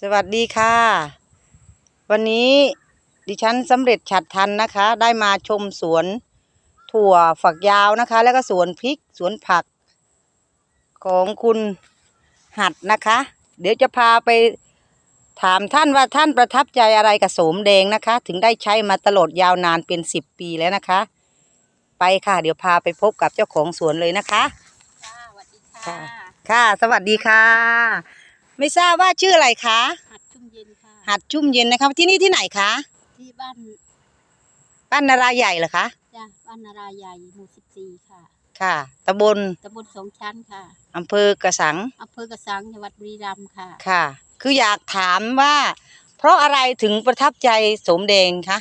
สวัสดีค่ะ วันนี้ดิฉันสำเร็จฉัดทันนะคะ ได้มาชมสวนถั่วฝักยาวนะคะ แล้วก็สวนพริกสวนผัก ของคุณหัดนะคะ เดี๋ยวจะพาไปถามท่านว่าท่านประทับใจอะไรกับโสมแดงนะคะ ถึงได้ใช้มาตลอดยาวนานเป็นสิบปีแล้วนะคะ ไปค่ะ เดี๋ยวพาไปพบกับเจ้าของสวนเลยนะคะ ค่ะสวัสดีค่ะ ค่ะค่ะสวัสดีค่ะ ไม่ทราบว่าชื่ออะไรคะหัดชุ่มเย็นค่ะ หัดชุ่มเย็นนะคะที่นี่ที่ไหนคะที่บ้านบ้านนาราใหญ่เหรอคะจ้ะบ้านนารายใหญ่หมู่สิบสี่ค่ะ ค่ะตำบลตำบลสองชั้นค่ะอำเภอกระสังอำเภอกระสังจังหวัดบุรีรัมย์ค่ะ ค่ะ คืออยากถามว่า เพราะอะไรถึงประทับใจสมแดงคะ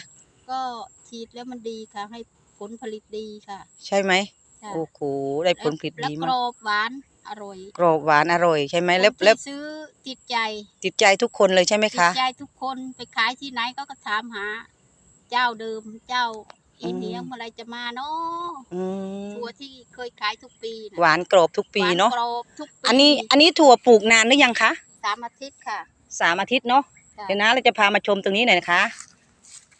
ก็ฉีดแล้วมันดีค่ะ ให้ผลผลิตดีค่ะ ใช่ไหมจ้ะโอ้โหได้ผลผลิตแล้วดีกมารกอบหวาน อร่อยกรอบหวานอร่อยใช่ไหมแล้วคนที่แล้วซื้อติดใจ ติดใจทุกคนเลยใช่ไหมติคะดใจทุกคนไปขายที่ไหนก็ก็ถามหา เจ้าเดิมเจ้าอีอืมเหนียวเมื่อไรจะมาเนาะอืมถั่วที่เคยขายทุกปีน่ะหวานกรอบทุกปีเนาะหวกรอบทุกปีอันนี้อันนี้ถั่วปลูกนานหรือยังคะสามอาทิตย์ค่ะสามอาทิตย์เนาะจ้ะเดี๋ยวนะเราจะพามาชมตรงนี้หน่อยนะคะ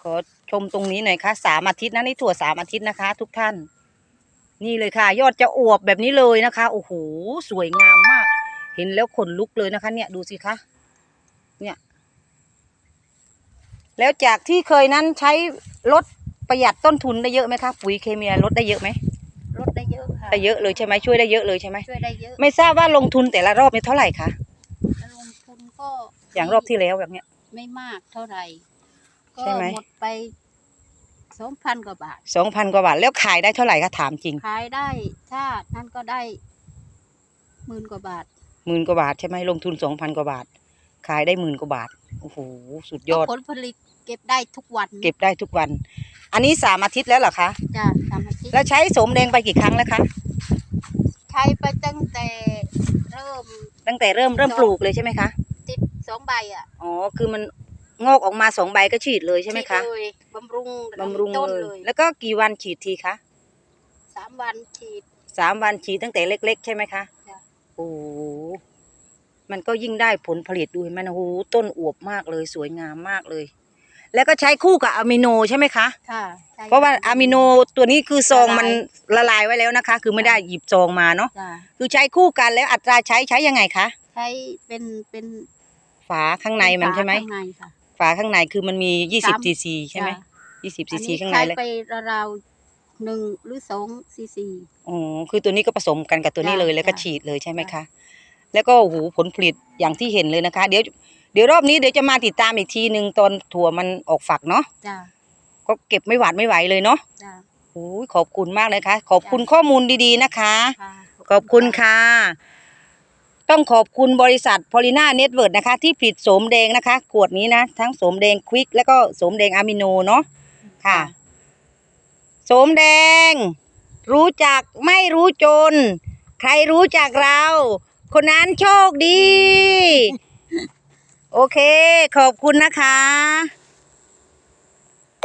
ขอชมตรงนี้หน่อยค่ะสามอาทิตย์นะนี่ถั่วสามอาทิตย์นะคะ ทุกท่าน นี่เลยค่ะ ยอดจะอวบแบบนี้เลยนะคะโอ้โหสวยงามมาก เห็นแล้วขนลุกเลยนะคะ เนี่ยดูสิคะเนี่ยแล้วจากที่เคยนั้นใช้ลดประหยัดต้นทุนได้เยอะไหมคะปุ๋ยเคมีลดได้เยอะไหมลดได้เยอะค่ะได้เยอะเลยใช่ไหมช่วยได้เยอะเลยใช่ไหมช่วยได้เยอะไม่ทราบว่าลงทุนแต่ละรอบนี่เท่าไหร่คะแล้วลงทุนก็อย่างรอบที่แล้วแบบเนี้ย ไม่มากเท่าไหร่ก็ใช่ไหมหมดไป สองพันกว่าบาทสองพันกว่าบาท แล้วขายได้เท่าไหร่คะถามจริง ขายได้ถ้านั่นก็ได้หมื่นกว่าบาทหมื่นกว่าบาทใช่ไหมลงทุนสองพันกว่าบาท ขายได้หมื่นกว่าบาทโอ้โหสุดยอดผลผลิตเก็บได้ทุกวันเก็บได้ทุกวัน อันนี้สามอาทิตย์แล้วเหรอคะจ้ะสามอาทิตย์แล้วใช้โสมแดงไปกี่ครั้งแล้วคะใช้ไปตั้งแต่เริ่มตั้งแต่เริ่มเริ่มปลูกเลยใช่ไหมคะติดสองใบอะอ๋อคือมัน งอกออกมาสองใบก็ฉีดเลยใช่ไหมคะฉีดเลยบำรุงบำรุงต้นเลยเลย แล้วก็กี่วันฉีดทีคะสามวันฉีดสามวันฉีดตั้งแต่เล็ก ๆ ใช่ไหมคะจ้ะโอ้โหมันก็ยิ่งได้ผลผลิตดูเห็นไหมันโอ้โหต้นอวบมากเลยสวยงามมากเลย แล้วก็ใช้คู่กับอะมิโนใช่ไหมคะค่ะใช่เพราะว่าอะมิโนตัวนี้คือซองละลายมันละลายไว้แล้วนะคะ คือไม่ได้หยิบซองมาเนาะจ้ะคือใช้คู่กันแล้วอัตราใช้ใช้ยังไงคะใช้เป็นเป็นฝาข้างในมันใช่ไหมข้างในค่ะ ฝาข้างในคือมันมียี่สิบสามซีซีใช่ไหมจ้ะยี่สิบซีอันซีนี้ข้างในใช้เลยไปราวๆหนึ่งหรือสองซีซีอ๋อคือตัวนี้ก็ผสมกันกับตัวนี้จ้ะเลยแล้วก็จ้ะฉีดเลยใช่ไหมจ้ะคะ แล้วก็โอ้โหผลผลิตอย่างที่เห็นเลยนะคะ เดี๋ยวเดี๋ยวรอบนี้เดี๋ยวจะมาติดตามอีกทีหนึ่งตอนถั่วมันออกฝักเนาะจ้าก็เก็บไม่หวาดไม่ไหวเลยเนาะจ้าโอ้ยขอบคุณมากเลยค่ะ ขอบคุณจ้ะข้อมูลดีๆนะคะค่ะขอบคุณค่ะ ต้องขอบคุณบริษัทพอลิน่าเน็ตเวิร์ดนะคะ ที่ผลิตโสมแดงนะคะ ขวดนี้นะ ทั้งโสมแดงควิกแล้วก็โสมแดงอะมิโนเนาะค่ะโสมแดง รู้จักไม่รู้จน ใครรู้จักเรา คนนั้นโชคดี โอเค ขอบคุณนะคะ